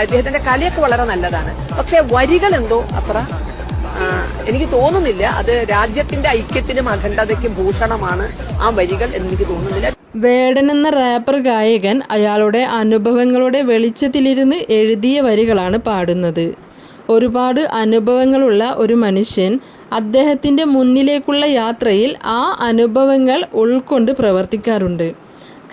അദ്ദേഹത്തിന്റെ കലയൊക്കെ വളരെ നല്ലതാണ്. പക്ഷെ വരികൾ എന്തോ അത്ര എനിക്ക് തോന്നുന്നില്ല. അത് രാജ്യത്തിന്റെ ഐക്യത്തിനും അഖണ്ഡതയ്ക്കും ഭൂഷണമാണ് ആ വരികൾ എനിക്ക് തോന്നുന്നില്ല. വേടൻ എന്ന റാപ്പർ ഗായകൻ അയാളുടെ അനുഭവങ്ങളുടെ വെളിച്ചത്തിലിരുന്ന് എഴുതിയ വരികളാണ് പാടുന്നത്. ഒരുപാട് അനുഭവങ്ങളുള്ള ഒരു മനുഷ്യൻ അദ്ദേഹത്തിന്റെ മുന്നിലേക്കുള്ള യാത്രയിൽ ആ അനുഭവങ്ങൾ ഉൾക്കൊണ്ട് പ്രവർത്തിക്കാറുണ്ട്.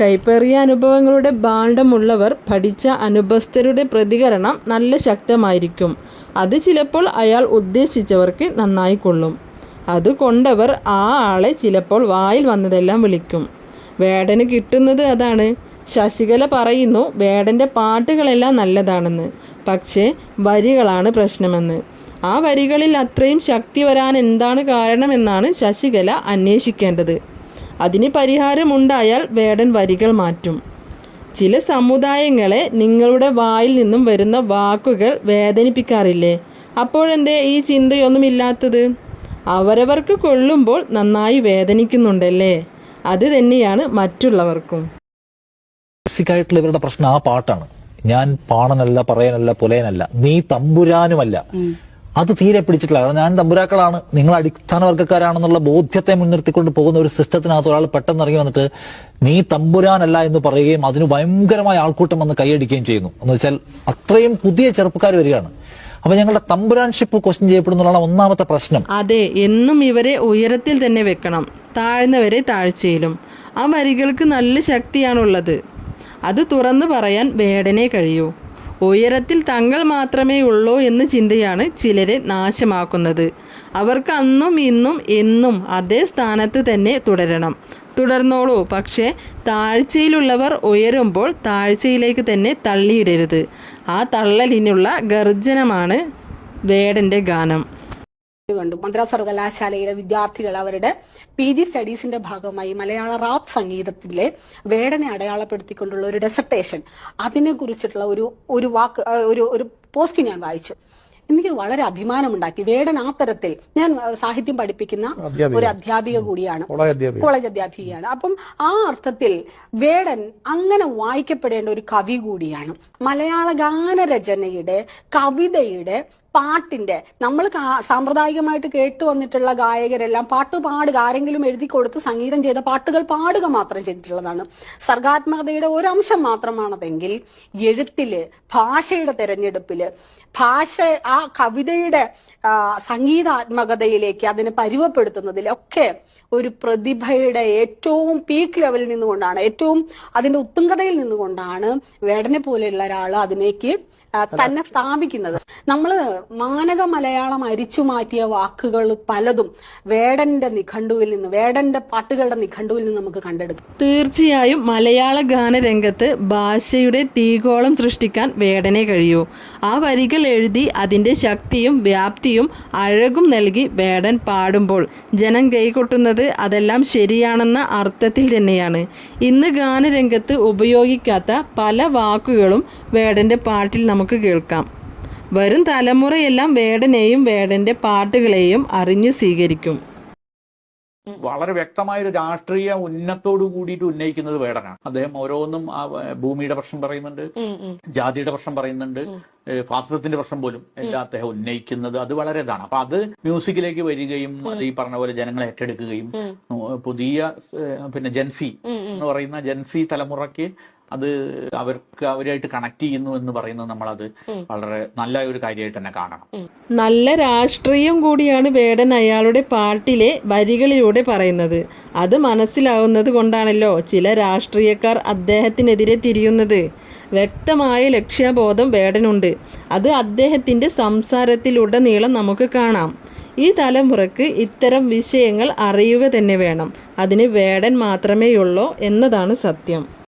കൈപ്പേറിയ അനുഭവങ്ങളുടെ ഭാണ്ഡമുള്ളവർ പഠിച്ച അനുഭസ്ഥരുടെ പ്രതികരണം നല്ല ശക്തമായിരിക്കും. അത് ചിലപ്പോൾ അയാൾ ഉദ്ദേശിച്ചവർക്ക് നന്നായി കൊള്ളും. അതുകൊണ്ടവർ ആ ആളെ ചിലപ്പോൾ വായിൽ വന്നതെല്ലാം വിളിക്കും. വേടന് കിട്ടുന്നത് അതാണ്. ശശികല പറയുന്നു വേടന്റെ പാട്ടുകളെല്ലാം നല്ലതാണെന്ന്. പക്ഷേ വരികളാണ് പ്രശ്നമെന്ന്. ആ വരികളിൽ അത്രയും ശക്തി വരാൻ എന്താണ് കാരണമെന്നാണ് ശശികല അന്വേഷിക്കേണ്ടത്. അതിന് പരിഹാരമുണ്ടായാൽ വേടൻ വരികൾ മാറ്റും. ചില സമുദായങ്ങളെ നിങ്ങളുടെ വായിൽ നിന്നും വരുന്ന വാക്കുകൾ വേദനിപ്പിക്കാറില്ലേ? അപ്പോഴെന്തേ ഈ ചിന്തയൊന്നുമില്ലാത്തത്? അവരവർക്ക് കൊള്ളുമ്പോൾ നന്നായി വേദനിക്കുന്നുണ്ടല്ലേ? അത് തന്നെയാണ് മറ്റുള്ളവർക്കും. ബേസിക്കായിട്ടുള്ള ഇവരുടെ പ്രശ്നം ആ പാട്ടാണ്. ഞാൻ പാണനല്ല പറയാനല്ല പുലയനല്ല. നീ തമ്പുരാനുമല്ല. അത് തീരെ പിടിച്ചിട്ടില്ല. കാരണം ഞാൻ തമ്പുരാക്കളാണ്. നിങ്ങൾ അടിസ്ഥാന വർഗക്കാരാണെന്നുള്ള ബോധ്യത്തെ മുൻനിർത്തിക്കൊണ്ട് പോകുന്ന ഒരു സിസ്റ്റത്തിനകത്ത് ഒരാൾ പെട്ടെന്ന് ഇറങ്ങി വന്നിട്ട് നീ തമ്പുരാനല്ല എന്ന് പറയുകയും അതിന് ഭയങ്കരമായ ആൾക്കൂട്ടം വന്ന് കൈയടിക്കുകയും ചെയ്യുന്നു. എന്ന് വെച്ചാൽ അത്രയും പുതിയ ചെറുപ്പക്കാർ വരികയാണ്. അപ്പൊ ഞങ്ങളുടെ തമ്പുരാൻഷിപ്പ് ക്വസ്റ്റ്യൻ ചെയ്യപ്പെടുന്നതാണ് ഒന്നാമത്തെ പ്രശ്നം. അതെ എന്നും ഇവരെ ഉയരത്തിൽ തന്നെ വെക്കണം. താഴ്ന്നവരെ താഴ്ചയിലും. ആ വരികൾക്ക് നല്ല ശക്തിയാണുള്ളത്. അത് തുറന്നു പറയാൻ വേടനെ കഴിയൂ. ഉയരത്തിൽ തങ്ങൾ മാത്രമേ ഉള്ളൂ എന്ന ചിന്തയാണ് ചിലരെ നാശമാക്കുന്നത്. അവർക്ക് അന്നും ഇന്നും എന്നും അതേ സ്ഥാനത്ത് തന്നെ തുടരണം. തുടർന്നോളൂ. പക്ഷേ താഴ്ചയിലുള്ളവർ ഉയരുമ്പോൾ താഴ്ചയിലേക്ക് തന്നെ തള്ളിയിടരുത്. ആ തള്ളലിനുള്ള ഗർജനമാണ് വേടന്റെ ഗാനം. കണ്ടു. മദ്രാസ് സർവകലാശാലയിലെ വിദ്യാർത്ഥികൾ അവരുടെ പി ജി സ്റ്റഡീസിന്റെ ഭാഗമായി മലയാള റാപ്പ് സംഗീതത്തിലെ വേടനെ അടയാളപ്പെടുത്തിക്കൊണ്ടുള്ള ഒരു ഡെസർട്ടേഷൻ അതിനെ കുറിച്ചിട്ടുള്ള ഒരു ഒരു വാക്ക് ഒരു ഒരു പോസ്റ്റ് ഞാൻ വായിച്ചു. എനിക്ക് വളരെ അഭിമാനമുണ്ടാക്കി. വേടൻ ആ തരത്തിൽ ഞാൻ സാഹിത്യം പഠിപ്പിക്കുന്ന ഒരു അധ്യാപിക കൂടിയാണ്. കോളേജ് അധ്യാപികയാണ്. അപ്പം ആ അർത്ഥത്തിൽ വേടൻ അങ്ങനെ വായിക്കപ്പെടേണ്ട ഒരു കവി കൂടിയാണ്. മലയാള ഗാനരചനയുടെ കവിതയുടെ പാട്ടിന്റെ നമ്മൾ സാമ്പ്രദായികമായിട്ട് കേട്ടു വന്നിട്ടുള്ള ഗായകരെല്ലാം പാട്ട് പാടുക ആരെങ്കിലും എഴുതി കൊടുത്ത് സംഗീതം ചെയ്ത പാട്ടുകൾ പാടുക മാത്രം ചെയ്തിട്ടുള്ളതാണ്. സർഗാത്മകതയുടെ ഒരു അംശം മാത്രമാണതെങ്കിൽ എഴുത്തിൽ ഭാഷയുടെ തെരഞ്ഞെടുപ്പിൽ ഭാഷ ആ കവിതയുടെ സംഗീതാത്മകതയിലേക്ക് അതിനെ പരുവപ്പെടുത്തുന്നതിലൊക്കെ ഒരു പ്രതിഭയുടെ ഏറ്റവും പീക്ക് ലെവലിൽ നിന്നുകൊണ്ടാണ് ഏറ്റവും അതിന്റെ ഉത്തുംഗതയിൽ നിന്നുകൊണ്ടാണ് വേടനെ പോലെയുള്ള ഒരാൾ അതിലേക്ക് തന്നെ സ്ഥാപിക്കുന്നത്. നമ്മൾ മാനക മലയാളം അരിച്ചു മാറ്റിയ വാക്കുകൾ പലതും വേടന്റെ നിഘണ്ടുവിൽ നിന്ന് വേടന്റെ പാട്ടുകളുടെ നിഘണ്ടുവിൽ നിന്ന് നമുക്ക് കണ്ടെടുക്കാം. തീർച്ചയായും മലയാള ഗാനരംഗത്ത് ഭാഷയുടെ തീകോളം സൃഷ്ടിക്കാൻ വേടനെ കഴിയൂ. ആ വരികൾ എഴുതി അതിന്റെ ശക്തിയും വ്യാപ്തിയും അഴകും നൽകി വേടൻ പാടുമ്പോൾ ജനം കൈകൊട്ടുന്നത് അതെല്ലാം ശരിയാണെന്ന അർത്ഥത്തിൽ തന്നെയാണ്. ഇന്ന് ഗാനരംഗത്ത് ഉപയോഗിക്കാത്ത പല വാക്കുകളും വേടന്റെ പാട്ടിൽ നമുക്ക് കേൾക്കാം. വരും തലമുറയെല്ലാം വേടനെയും വേടന്റെ പാട്ടുകളെയും അറിഞ്ഞു സ്വീകരിക്കും. വളരെ വ്യക്തമായ ഒരു രാഷ്ട്രീയ ഉന്നത്തോടു കൂടിയിട്ട് ഉന്നയിക്കുന്നത് വേടനാണ്. അദ്ദേഹം ഓരോന്നും ആ ഭൂമിയുടെ പ്രശ്നം പറയുന്നുണ്ട് ജാതിയുടെ പ്രശ്നം പറയുന്നുണ്ട് ഫാസിസത്തിന്റെ പ്രശ്നം പോലും എല്ലാം അദ്ദേഹം ഉന്നയിക്കുന്നത് അത് വളരെ ഇതാണ്. അപ്പൊ അത് മ്യൂസിക്കിലേക്ക് വരികയും അത് ഈ പറഞ്ഞ പോലെ ജനങ്ങളെ ഏറ്റെടുക്കുകയും പുതിയ പിന്നെ ജെൻസി എന്ന് പറയുന്ന ജെൻസി തലമുറയ്ക്ക് അത് അവർക്ക് അവരായിട്ട് കണക്ട് ചെയ്യുന്നു എന്ന് പറയുന്നത് നമ്മൾ അത് വളരെ നല്ല ഒരു കാര്യമായിട്ട് തന്നെ കാണണം. നല്ല രാഷ്ട്രീയം കൂടിയാണ് വേടൻ അയാളുടെ പാട്ടിലെ വരികളിലൂടെ പറയുന്നത്. അത് മനസ്സിലാവുന്നത് കൊണ്ടാണല്ലോ ചില രാഷ്ട്രീയക്കാർ അദ്ദേഹത്തിനെതിരെ തിരിയുന്നത്. വ്യക്തമായ ലക്ഷ്യബോധം വേടനുണ്ട്. അത് അദ്ദേഹത്തിന്റെ സംസാരത്തിലുടനീളം നമുക്ക് കാണാം. ഈ തലമുറയ്ക്ക് ഇത്തരം വിഷയങ്ങൾ അറിയുക തന്നെ വേണം. അതിന് വേടൻ മാത്രമേയുള്ളൂ എന്നതാണ് സത്യം.